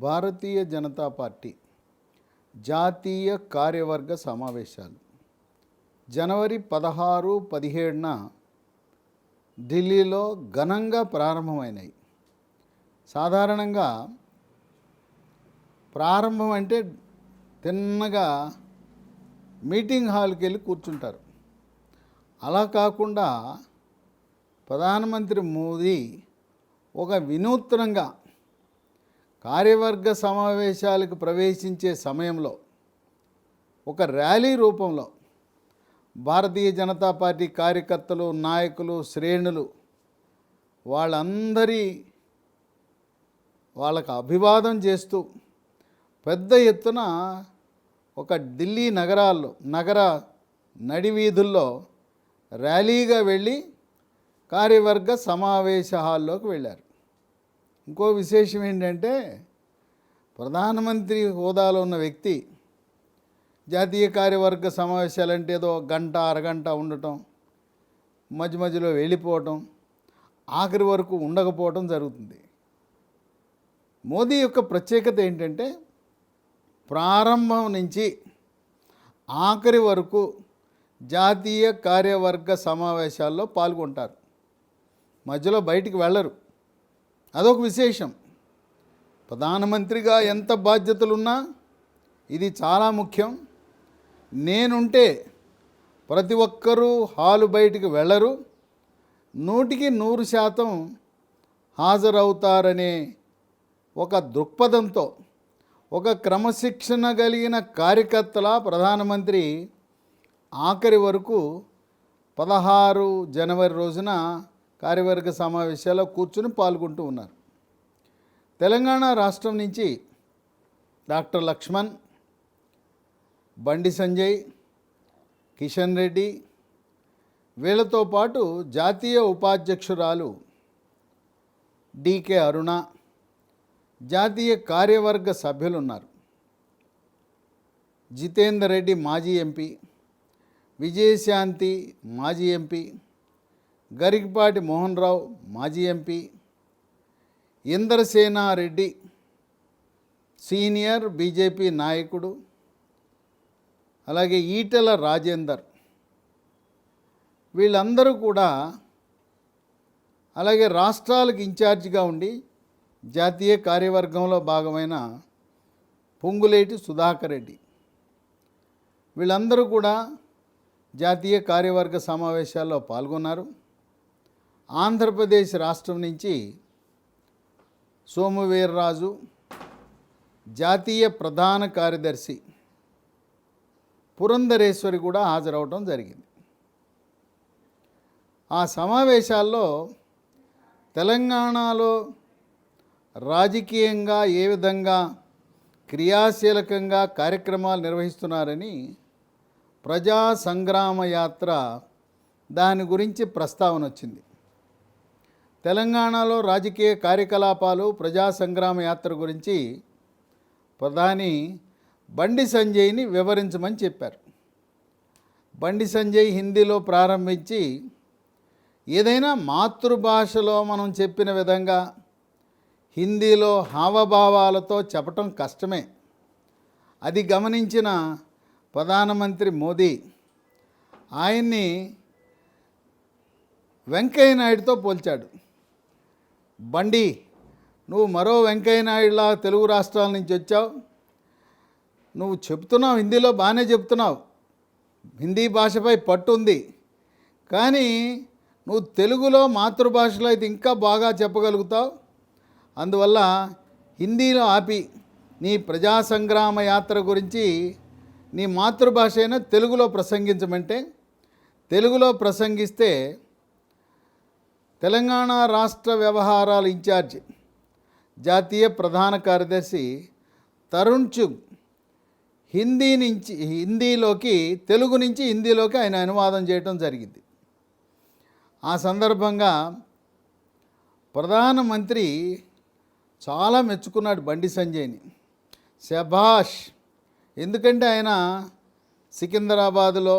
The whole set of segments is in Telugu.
భారతీయ జనతా పార్టీ జాతీయ కార్యవర్గ సమావేశాలు. జనవరి పదహారు పదిహేడున ఢిల్లీలో ఘనంగా ప్రారంభమైనాయి. సాధారణంగా ప్రారంభం అంటే తిన్నగా మీటింగ్ హాల్కి వెళ్ళి కూర్చుంటారు. అలా కాకుండా ప్రధానమంత్రి మోదీ ఒక వినూత్నంగా కార్యవర్గ సమావేశాలకు ప్రవేశించే సమయంలో ఒక ర్యాలీ రూపంలో భారతీయ జనతా పార్టీ కార్యకర్తలు నాయకులు శ్రేణులు వాళ్ళందరి వాళ్ళకు అభివాదం చేస్తూ పెద్ద ఎత్తున ఒక ఢిల్లీ నగరాల్లో నగర నడివీధుల్లో ర్యాలీగా వెళ్ళి కార్యవర్గ సమావేశ హాల్లోకి వెళ్ళారు. ఇంకో విశేషం ఏంటంటే ప్రధానమంత్రి హోదాలో ఉన్న వ్యక్తి జాతీయ కార్యవర్గ సమావేశాలు అంటే ఏదో గంట అరగంట ఉండటం మధ్య మధ్యలో వెళ్ళిపోవటం ఆఖరి వరకు ఉండకపోవటం జరుగుతుంది. మోదీ యొక్క ప్రత్యేకత ఏంటంటే ప్రారంభం నుంచి ఆఖరి వరకు జాతీయ కార్యవర్గ సమావేశాల్లో పాల్గొంటారు. మధ్యలో బయటికి వెళ్ళరు. అదొక విశేషం. ప్రధానమంత్రిగా ఎంత బాధ్యతలున్నా ఇది చాలా ముఖ్యం. నేనుంటే ప్రతి ఒక్కరూ హాలు బయటికి వెళ్ళరు. నూటికి నూరు శాతం హాజరవుతారనే ఒక దృక్పథంతో ఒక క్రమశిక్షణ కలిగిన కార్యకర్తల ప్రధానమంత్రి ఆఖరి వరకు పదహారు జనవరి రోజున కార్యవర్గ సమావేశాల్లో కూర్చుని పాల్గొంటూ ఉన్నారు. తెలంగాణ రాష్ట్రం నుంచి డాక్టర్ లక్ష్మణ్ బండి సంజయ్ కిషన్ రెడ్డి వీళ్ళతో పాటు జాతీయ ఉపాధ్యక్షురాలు డికే అరుణ జాతీయ కార్యవర్గ సభ్యులు ఉన్నారు జితేందర్ రెడ్డి మాజీ ఎంపీ విజయశాంతి మాజీ ఎంపీ గరికపాటి మోహన్ రావు మాజీ ఎంపీ ఇంద్రసేనారెడ్డి సీనియర్ బీజేపీ నాయకుడు అలాగే ఈటెల రాజేందర్. వీళ్ళందరూ కూడా అలాగే రాష్ట్రాలకు ఇన్ఛార్జిగా ఉండి జాతీయ కార్యవర్గంలో భాగమైన పొంగులేటి సుధాకర్ రెడ్డి. వీళ్ళందరూ కూడా జాతీయ కార్యవర్గ సమావేశాల్లో పాల్గొన్నారు. ఆంధ్రప్రదేశ్ రాష్ట్రం నుంచి సోమవీర్రాజు జాతీయ ప్రధాన కార్యదర్శి పురంధరేశ్వరి కూడా హాజరవడం జరిగింది. ఆ సమావేశాల్లో తెలంగాణలో రాజకీయంగా ఏ విధంగా క్రియాశీలకంగా కార్యక్రమాలు నిర్వహిస్తున్నారని ప్రజా సంగ్రామ యాత్ర దాని గురించి ప్రస్తావన వచ్చింది. తెలంగాణలో రాజకీయ కార్యకలాపాలు ప్రజా సంగ్రామ యాత్ర గురించి ప్రధాని బండి సంజయ్ని వివరించమని చెప్పారు. బండి సంజయ్ హిందీలో ప్రారంభించి ఏదైనా మాతృభాషలో మనం చెప్పిన విధంగా హిందీలో హావభావాలతో చెప్పటం కష్టమే. అది గమనించిన ప్రధానమంత్రి మోదీ ఆయన్ని వెంకయ్య నాయుడుతో పోల్చాడు. బండి నువ్వు మరో వెంకయ్య నాయుడులా తెలుగు రాష్ట్రాల నుంచి వచ్చావు. నువ్వు చెప్తున్నావు హిందీలో బాగానే చెప్తున్నావు. హిందీ భాషపై పట్టు ఉంది. కానీ నువ్వు తెలుగులో మాతృభాషలో అయితే ఇంకా బాగా చెప్పగలుగుతావు. అందువల్ల హిందీలో ఆపి నీ ప్రజా సంగ్రామ యాత్ర గురించి నీ మాతృభాష అయినా తెలుగులో ప్రసంగించమంటే తెలుగులో ప్రసంగిస్తే తెలంగాణ రాష్ట్ర వ్యవహారాల ఇన్ఛార్జ్ జాతీయ ప్రధాన కార్యదర్శి తరుణ్ చుగ్ హిందీ నుంచి హిందీలోకి తెలుగు నుంచి హిందీలోకి ఆయన అనువాదం చేయటం జరిగింది. ఆ సందర్భంగా ప్రధానమంత్రి చాలా మెచ్చుకున్నాడు బండి సంజయ్ని. శభాష్ ఎందుకంటే ఆయన సికింద్రాబాదులో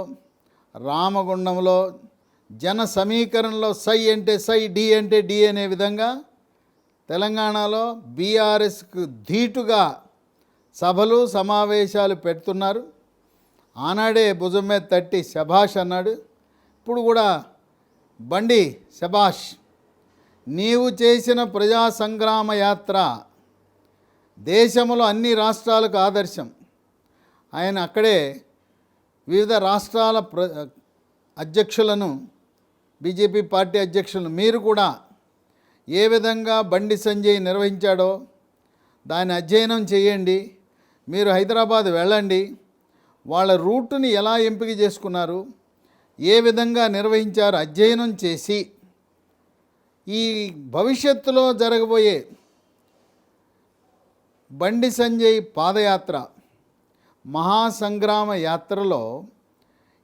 రామగుండంలో జన సమీకరణలో సై అంటే సై డి అంటే డి అనే విధంగా తెలంగాణలో బీఆర్ఎస్కు ధీటుగా సభలు సమావేశాలు పెడుతున్నారు. ఆనాడే భుజం మీద తట్టి శభాష్ అన్నాడు. ఇప్పుడు కూడా బండి శభాష్ నీవు చేసిన ప్రజా సంగ్రామ యాత్ర దేశంలో అన్ని రాష్ట్రాలకు ఆదర్శం. ఆయన అక్కడే వివిధ రాష్ట్రాల ప్ర అధ్యక్షులను బీజేపీ పార్టీ అధ్యక్షులను మీరు కూడా ఏ విధంగా బండి సంజయ్ నిర్వహించాడో దాన్ని అధ్యయనం చేయండి. మీరు హైదరాబాద్ వెళ్ళండి. వాళ్ళ రూటుని ఎలా ఎంపిక చేసుకున్నారు? ఏ విధంగా నిర్వహించారు? అధ్యయనం చేసి ఈ భవిష్యత్తులో జరగబోయే బండి సంజయ్ పాదయాత్ర మహాసంగ్రామ యాత్రలో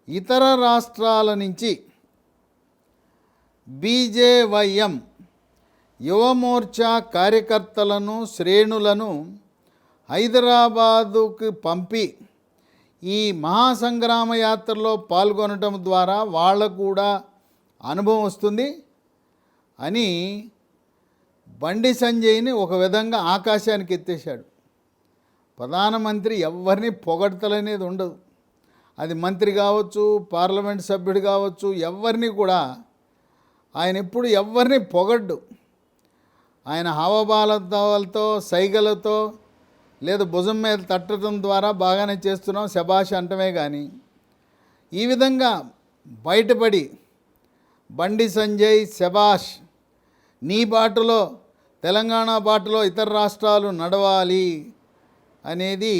ఇతర రాష్ట్రాల నుంచి బీజేవైఎం యువమోర్చా కార్యకర్తలను శ్రేణులను హైదరాబాదుకు పంపి ఈ మహాసంగ్రామ యాత్రలో పాల్గొనటం ద్వారా వాళ్ళకు కూడా అనుభవం వస్తుంది అని బండి సంజయ్ని ఒక విధంగా ఆకాశానికి ఎత్తేశాడు. ప్రధానమంత్రి ఎవరిని పొగడతలనేది ఉండదు. అది మంత్రి కావచ్చు పార్లమెంట్ సభ్యుడు కావచ్చు ఎవరిని కూడా ఆయన ఎప్పుడు ఎవరిని పొగడ్డు. ఆయన హావభావాలతో సైగలతో లేదా భుజం మీద తట్టడం ద్వారా బాగానే చేస్తున్నాం శభాష అంటమే కానీ ఈ విధంగా బయటపడి బండి సంజయ్ శభాష్ నీ బాటలో తెలంగాణ బాటలో ఇతర రాష్ట్రాలు నడవాలి అనేది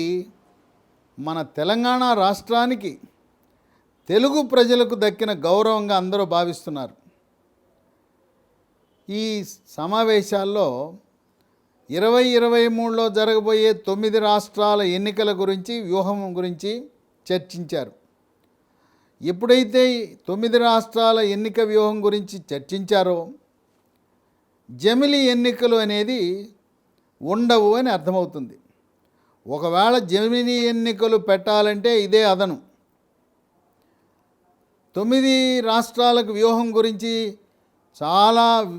మన తెలంగాణ రాష్ట్రానికి తెలుగు ప్రజలకు దక్కిన గౌరవంగా అందరూ భావిస్తున్నారు. ఈ సమావేశాల్లో ఇరవై ఇరవై మూడులో జరగబోయే తొమ్మిది రాష్ట్రాల ఎన్నికల గురించి వ్యూహం గురించి చర్చించారు. ఎప్పుడైతే తొమ్మిది రాష్ట్రాల ఎన్నిక వ్యూహం గురించి చర్చించారో జమిలి ఎన్నికలు అనేది ఉండవు అని అర్థమవుతుంది. ఒకవేళ జమిలి ఎన్నికలు పెట్టాలంటే ఇదే అదను. తొమ్మిది రాష్ట్రాలకు వ్యూహం గురించి చాలా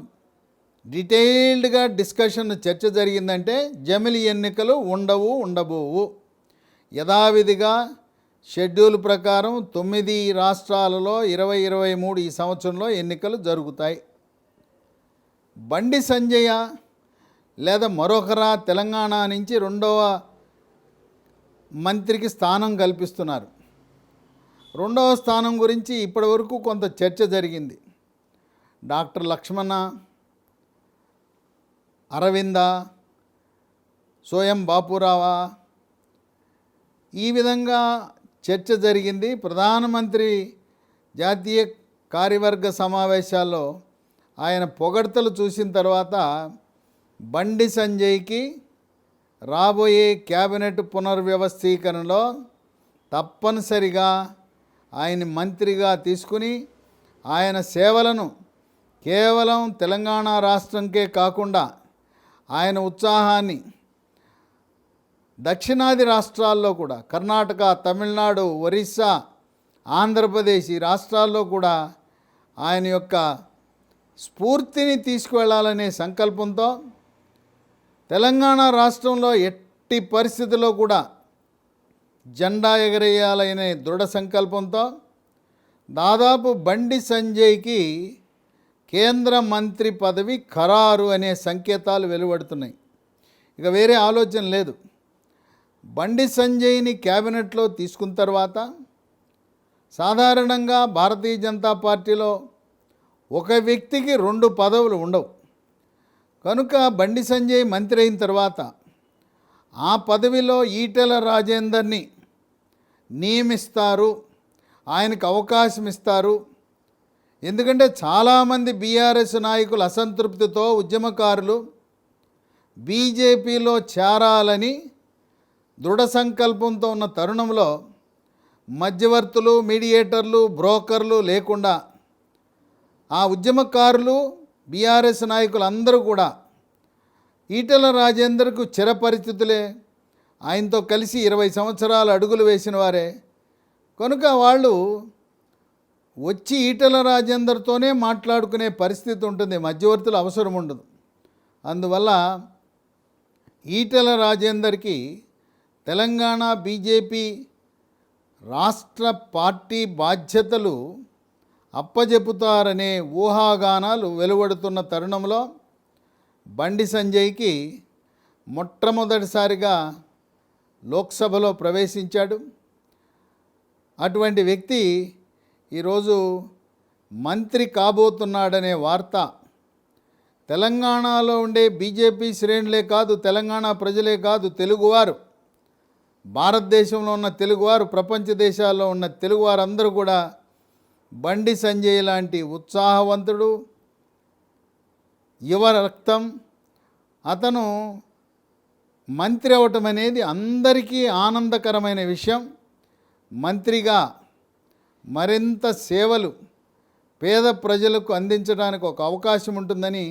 డీటెయిల్డ్గా డిస్కషన్ చర్చ జరిగిందంటే జమిలి ఎన్నికలు ఉండవు ఉండబోవు. యథావిధిగా షెడ్యూల్ ప్రకారం తొమ్మిది రాష్ట్రాలలో ఇరవై ఇరవై మూడు ఈ సంవత్సరంలో ఎన్నికలు జరుగుతాయి. బండి సంజయ లేదా మరొకరా తెలంగాణ నుంచి రెండవ మంత్రికి స్థానం కల్పిస్తున్నారు. రెండవ స్థానం గురించి ఇప్పటివరకు కొంత చర్చ జరిగింది. డాక్టర్ లక్ష్మణ అరవింద సోయం బాపురావా? ఈ విధంగా చర్చ జరిగింది. ప్రధానమంత్రి జాతీయ కార్యవర్గ సమావేశాల్లో ఆయన పొగడ్తలు చూసిన తర్వాత బండి సంజయ్కి రాబోయే క్యాబినెట్ పునర్వ్యవస్థీకరణలో తప్పనిసరిగా ఆయన మంత్రిగా తీసుకుని ఆయన సేవలను కేవలం తెలంగాణ రాష్ట్రంకే కాకుండా ఆయన ఉత్సాహాన్ని దక్షిణాది రాష్ట్రాల్లో కూడా కర్ణాటక తమిళనాడు ఒరిస్సా ఆంధ్రప్రదేశ్ ఈ రాష్ట్రాల్లో కూడా ఆయన యొక్క స్ఫూర్తిని తీసుకువెళ్ళాలనే సంకల్పంతో తెలంగాణ రాష్ట్రంలో ఎట్టి పరిస్థితుల్లో కూడా జెండా ఎగరేయాలనే దృఢ సంకల్పంతో దాదాపు బండి సంజయ్కి కేంద్ర మంత్రి పదవి ఖరారు అనే సంకేతాలు వెలువడుతున్నాయి. ఇక వేరే ఆలోచన లేదు. బండి సంజయ్ని క్యాబినెట్లో తీసుకున్న తర్వాత సాధారణంగా భారతీయ జనతా పార్టీలో ఒక వ్యక్తికి రెండు పదవులు ఉండవు. కనుక బండి సంజయ్ మంత్రి అయిన తర్వాత ఆ పదవిలో ఈటెల రాజేందర్ని నియమిస్తారు. ఆయనకు అవకాశం ఇస్తారు. ఎందుకంటే చాలామంది బీఆర్ఎస్ నాయకులు అసంతృప్తితో ఉద్యమకారులు బీజేపీలో చేరాలని దృఢ సంకల్పంతో ఉన్న తరుణంలో మధ్యవర్తులు మీడియేటర్లు బ్రోకర్లు లేకుండా ఆ ఉద్యమకారులు బీఆర్ఎస్ నాయకులు అందరూ కూడా ఈటెల రాజేందర్కు చిరపరిస్థితులే ఆయనతో కలిసి ఇరవై సంవత్సరాలు అడుగులు వేసిన వారే. కనుక వాళ్ళు వచ్చి ఈటెల రాజేందర్తోనే మాట్లాడుకునే పరిస్థితి ఉంటుంది మధ్యవర్తులు అవసరం ఉండదు. అందువల్ల ఈటెల రాజేందర్కి తెలంగాణ బీజేపీ రాష్ట్ర పార్టీ బాధ్యతలు అప్పజెపుతారనే ఊహాగానాలు వెలువడుతున్న తరుణంలో బండి సంజయ్కి మొట్టమొదటిసారిగా లోక్సభలో ప్రవేశించాడు. అటువంటి వ్యక్తి ఈరోజు మంత్రి కాబోతున్నాడనే వార్త. తెలంగాణలో ఉండే బీజేపీ శ్రేణులే కాదు తెలంగాణ ప్రజలే కాదు తెలుగువారు. భారతదేశంలో ఉన్న తెలుగువారు ప్రపంచ దేశాల్లో ఉన్న తెలుగువారందరూ కూడా బండి సంజయ్ లాంటి ఉత్సాహవంతుడు. యువ రక్తం. అతను మంత్రి అవటం అనేది అందరికీ ఆనందకరమైన విషయం. మంత్రిగా మరింత సేవలు పేద ప్రజలకు అందించడానికి ఒక అవకాశం ఉంటుందని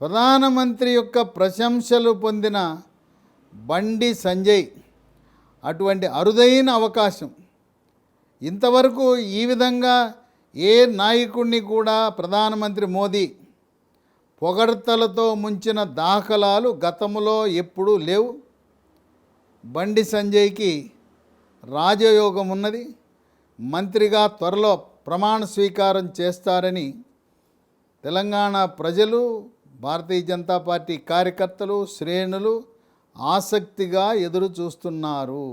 ప్రధానమంత్రి యొక్క ప్రశంసలు పొందిన బండి సంజయ్ అటువంటి అరుదైన అవకాశం. ఇంతవరకు ఈ విధంగా ఏ నాయకుడిని కూడా ప్రధానమంత్రి మోదీ పొగడ్తలతో ముంచిన దాఖలాలు గతంలో ఎప్పుడూ లేవు. బండి సంజయ్కి రాజయోగం ఉన్నది. మంత్రిగా త్వరలో ప్రమాణ స్వీకారం చేస్తారని తెలంగాణ ప్రజలు భారతీయ జనతా పార్టీ కార్యకర్తలు శ్రేణులు ఆసక్తిగా ఎదురు చూస్తున్నారు